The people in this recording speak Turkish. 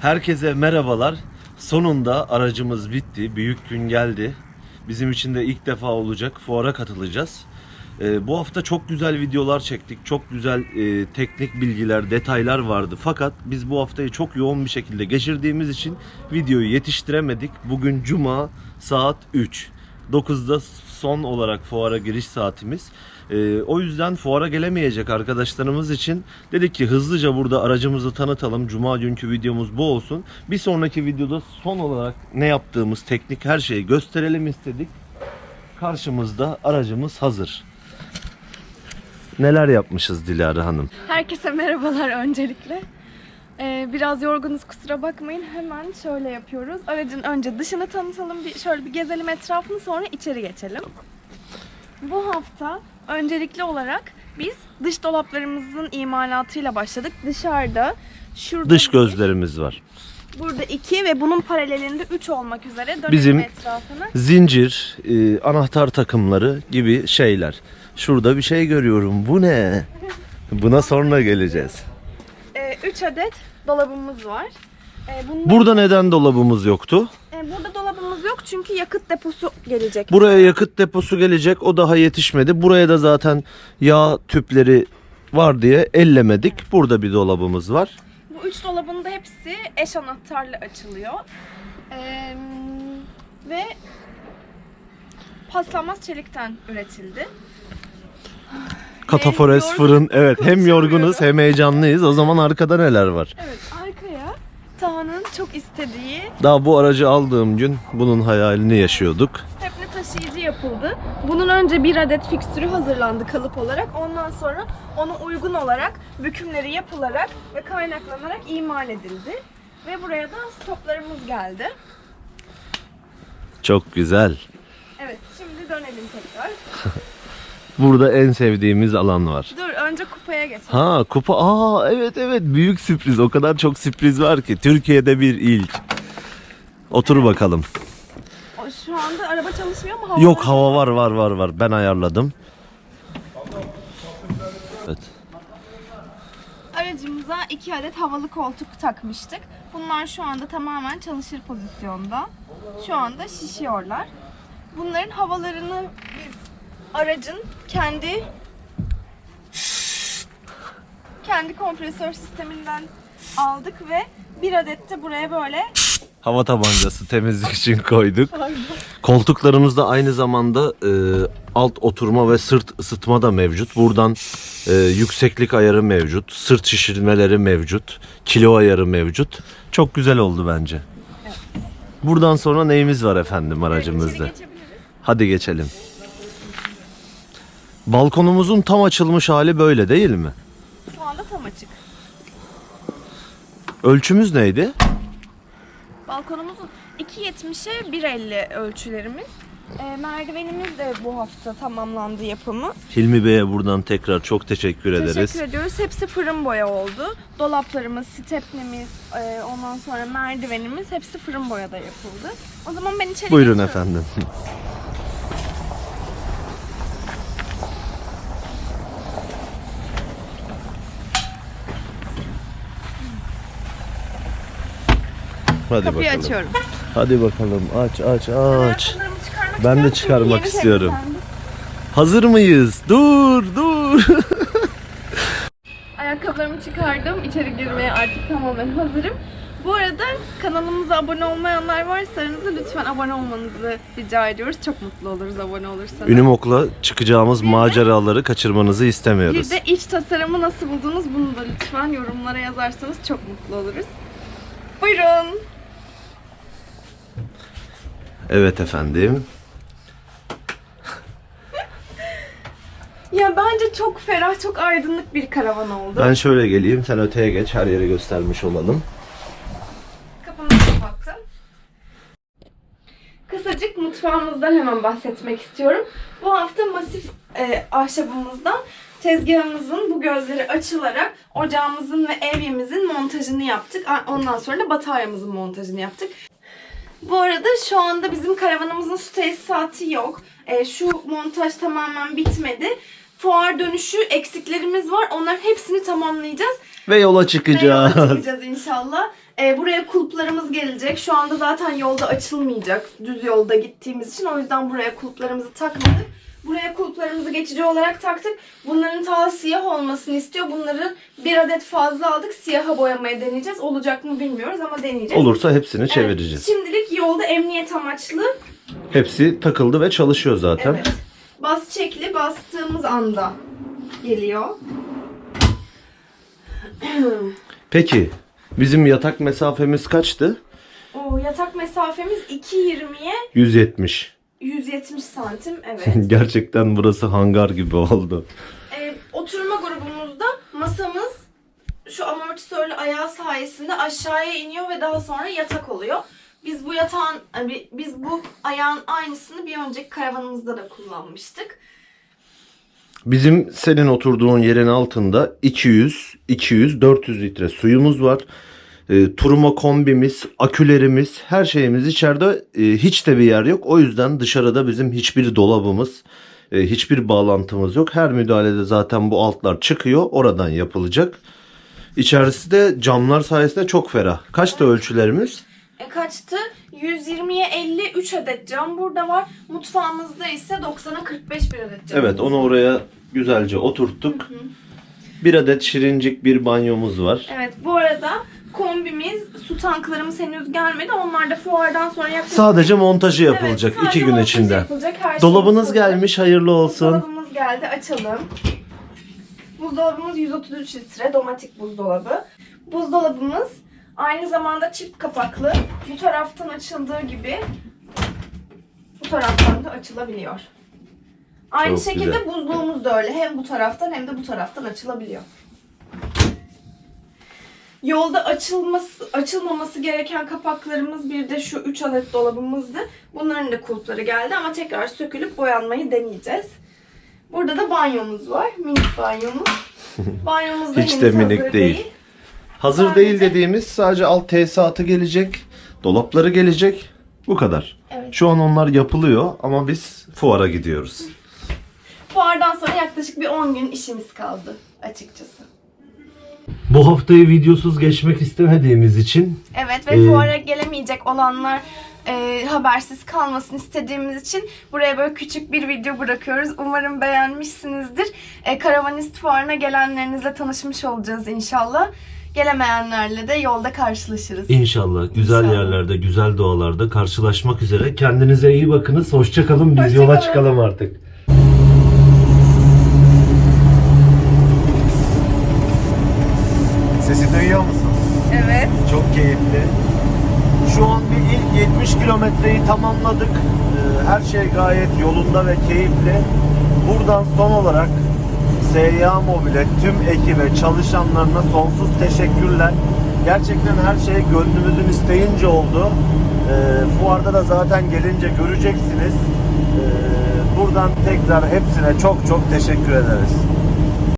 Herkese merhabalar. Sonunda aracımız bitti. Büyük gün geldi. Bizim için de ilk defa olacak. Fuara katılacağız. Ee, bu hafta çok güzel videolar çektik. Çok güzel e, teknik bilgiler, detaylar vardı. Fakat biz bu haftayı çok yoğun bir şekilde geçirdiğimiz için videoyu yetiştiremedik. Bugün cuma saat 3. 9'da son olarak fuara giriş saatimiz. Ee, o yüzden fuara gelemeyecek arkadaşlarımız için dedik ki hızlıca burada aracımızı tanıtalım. Cuma günkü videomuz bu olsun. Bir sonraki videoda son olarak ne yaptığımız teknik her şeyi gösterelim istedik. Karşımızda aracımız hazır. Neler yapmışız Dilara Hanım? Herkese merhabalar öncelikle. Ee, biraz yorgunuz kusura bakmayın. Hemen şöyle yapıyoruz. Aracın önce dışını tanıtalım, bir, şöyle bir gezelim etrafını sonra içeri geçelim. Bu hafta öncelikli olarak biz dış dolaplarımızın imalatıyla başladık. Dışarıda şurada Dış bir, gözlerimiz var. burada iki ve bunun paralelinde üç olmak üzere dönelim Bizim- etrafını. Zincir, e, anahtar takımları gibi şeyler. Şurada bir şey görüyorum. Bu ne? Buna sonra geleceğiz. Ee, üç adet dolabımız var. Ee, bunlar- Burada neden dolabımız yoktu? Ee, burada dolabımız yok çünkü yakıt deposu gelecek. Buraya yakıt deposu gelecek. O daha yetişmedi. Buraya da zaten yağ tüpleri var diye ellemedik. Burada bir dolabımız var. Bu üç dolabın da hepsi eş anahtarla açılıyor. Ee, ve paslanmaz çelikten üretildi. Katafores yorgun- fırın. Evet hem yorgunuz hem heyecanlıyız. O zaman arkada neler var? Evet arkaya Taha'nın çok istediği Daha bu aracı aldığım gün bunun hayalini yaşıyorduk. stepne taşıyıcı yapıldı. Bunun önce bir adet fikstürü hazırlandı kalıp olarak. Ondan sonra ona uygun olarak bükümleri yapılarak ve kaynaklanarak imal edildi. Ve buraya da stoplarımız geldi. Çok güzel. Evet şimdi dönelim tekrar. Burada en sevdiğimiz alan var. Dur önce kupaya geçelim. Ha kupa. Aa evet evet büyük sürpriz. O kadar çok sürpriz var ki. Türkiye'de bir ilk. Otur bakalım. O- Şu anda araba çalışmıyor mu? Hava Yok hava var var var var. Ben ayarladım. Evet. Aracımıza iki adet havalı koltuk takmıştık. Bunlar şu anda tamamen çalışır pozisyonda. Şu anda şişiyorlar. Bunların havalarını biz aracın kendi kendi kompresör sisteminden aldık ve bir adet de buraya böyle Hava tabancası temizlik için koyduk. Koltuklarımızda aynı zamanda e, alt oturma ve sırt ısıtma da mevcut. Buradan e, yükseklik ayarı mevcut, sırt şişirmeleri mevcut, kilo ayarı mevcut. Çok güzel oldu bence. Buradan sonra neyimiz var efendim aracımızda? geçebiliriz. Hadi geçelim. Balkonumuzun tam açılmış hali böyle değil mi? Şu anda tam açık. Ölçümüz neydi? Balkonumuzun 2.70'e 1.50 ölçülerimiz. E, merdivenimiz de bu hafta tamamlandı yapımı. Hilmi Bey'e buradan tekrar çok teşekkür ederiz. Teşekkür ediyoruz. Hepsi fırın boya oldu. Dolaplarımız, stepnemiz, e, ondan sonra merdivenimiz hepsi fırın boyada yapıldı. O zaman ben içeri Buyurun geçiyorum. efendim. Hadi Kapıyı bakalım. açıyorum. Hadi bakalım. Aç aç aç. Ben de çıkarmak istiyorum. Hazır mıyız? Dur dur. Ayakkabılarımı çıkardım. İçeri girmeye artık tamamen hazırım. Bu arada kanalımıza abone olmayanlar varsa aranızda lütfen abone olmanızı rica ediyoruz. Çok mutlu oluruz abone olursanız. Ünümok'la çıkacağımız Bir de- maceraları kaçırmanızı istemiyoruz. Bir de iç tasarımı nasıl buldunuz bunu da lütfen yorumlara yazarsanız çok mutlu oluruz. Buyurun. Evet efendim. Ya bence çok ferah, çok aydınlık bir karavan oldu. Ben şöyle geleyim. Sen öteye geç. Her yeri göstermiş olalım. Kapımı kapattım. Kısacık mutfağımızdan hemen bahsetmek istiyorum. Bu hafta masif e, ahşabımızdan tezgahımızın bu gözleri açılarak ocağımızın ve evyemizin montajını yaptık. Ondan sonra da bataryamızın montajını yaptık. Bu arada şu anda bizim karavanımızın su tesisatı yok. E, şu montaj tamamen bitmedi. Fuar dönüşü eksiklerimiz var. Onların hepsini tamamlayacağız. Ve yola Ve yola çıkacağız. çıkacağız inşallah. Ee, buraya kulplarımız gelecek. Şu anda zaten yolda açılmayacak. Düz yolda gittiğimiz için. O yüzden buraya kulplarımızı takmadık. Buraya kulplarımızı geçici olarak taktık. Bunların ta siyah olmasını istiyor. Bunları bir adet fazla aldık. Siyaha boyamaya deneyeceğiz. Olacak mı bilmiyoruz ama deneyeceğiz. Olursa hepsini Evet, çevireceğiz. şimdilik yolda emniyet amaçlı. Hepsi takıldı ve çalışıyor zaten. Evet. Bas çekli bastığımız anda geliyor. Peki bizim yatak mesafemiz kaçtı? O yatak mesafemiz 2.20'ye 170. 170 santim. Evet. Gerçekten burası hangar gibi oldu. Ee, oturma grubumuzda masamız şu amortisörlü ayağı sayesinde aşağıya iniyor ve daha sonra yatak oluyor. Biz bu yatağın, biz bu ayağın aynısını bir önceki karavanımızda da kullanmıştık. Bizim senin oturduğun yerin altında 200, 200, 400 litre suyumuz var. E, turuma kombimiz, akülerimiz, her şeyimiz içeride e, hiç de bir yer yok. O yüzden dışarıda bizim hiçbir dolabımız, e, hiçbir bağlantımız yok. Her müdahalede zaten bu altlar çıkıyor. Oradan yapılacak. İçerisi de camlar sayesinde çok ferah. Kaçta ölçülerimiz? E, kaçtı? 120'ye 53 adet cam burada var. Mutfağımızda ise 90'a 45 bir adet cam. Evet onu oraya güzelce oturttuk. Bir adet şirincik bir banyomuz var. Evet bu arada kombimiz, su tanklarımız henüz gelmedi. Onlar da fuardan sonra yaklaşık... Sadece montajı Evet, yapılacak sadece iki gün içinde. yapılacak, her şeyimiz Dolabınız hazır. gelmiş hayırlı olsun. Buzdolabımız geldi açalım. Buzdolabımız 133 litre domatik buzdolabı. Buzdolabımız aynı zamanda çift kapaklı. Bu taraftan açıldığı gibi bu taraftan da açılabiliyor. Aynı Çok şekilde güzel. buzluğumuz da öyle. Hem bu taraftan hem de bu taraftan açılabiliyor. Yolda açılması, açılmaması gereken kapaklarımız bir de şu 3 adet dolabımızdı. Bunların da kulpları geldi ama tekrar sökülüp boyanmayı deneyeceğiz. Burada da banyomuz var. Minik banyomuz. Banyomuz da Hiç de minik hazır değil. Hazır Sadece- değil dediğimiz sadece alt tesisatı gelecek. Dolapları gelecek. Bu kadar. Evet. Şu an onlar yapılıyor ama biz fuara gidiyoruz. Fuardan sonra yaklaşık bir 10 gün işimiz kaldı açıkçası. Bu haftayı videosuz geçmek istemediğimiz için Evet ve Ee, fuara gelemeyecek olanlar e, habersiz kalmasın istediğimiz için buraya böyle küçük bir video bırakıyoruz. Umarım beğenmişsinizdir. E, Karavanist fuarına gelenlerinizle tanışmış olacağız inşallah. Gelemeyenlerle de yolda karşılaşırız. inşallah güzel İnşallah. yerlerde, güzel doğalarda karşılaşmak üzere. Kendinize iyi bakınız. Hoşça kalın. Biz Hoşça yola kalın. çıkalım artık. Sesi duyuyor musun? Evet. Çok keyifli. Şu an bir ilk 70 kilometreyi tamamladık. Ee, Her şey gayet yolunda ve keyifli. Buradan son olarak Seyyah Mobil'e, tüm ekibe, çalışanlarına sonsuz teşekkürler. Gerçekten her şey gönlümüzün isteyince oldu. Ee, fuarda da zaten gelince göreceksiniz. Ee, buradan tekrar hepsine çok çok teşekkür ederiz.